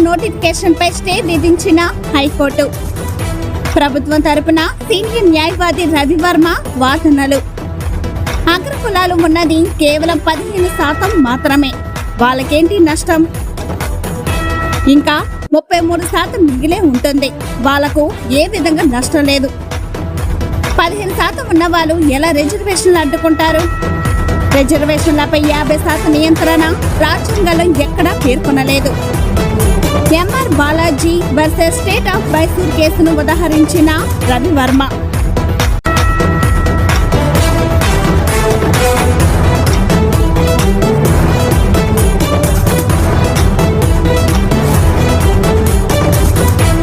Notification పై stay విధించిన high court. ప్రభుత్వం తరపున సీనియర్ న్యాయవాది రవివర్మ వాదనలు. అగ్రకులాలు ఉన్నది కేవలం పదిహేను శాతం మాత్రమే. వాళ్ళకేంటి నష్టం? ఇంకా ముప్పై మూడు శాతం మిగిలే ఉంటుంది. వాళ్ళకు ఏ విధంగా నష్టం లేదు? పదిహేను శాతం ఉన్న వాళ్ళు ఎలా రిజర్వేషన్లు అడ్డుకుంటారు? రిజర్వేషన్లపై యాభై శాతం నియంత్రణ రాజ్యాంగంలో ఎక్కడా పేర్కొనలేదు. M R Balaji versus state of Mysore కేసును ఉదహరించిన రవివర్మ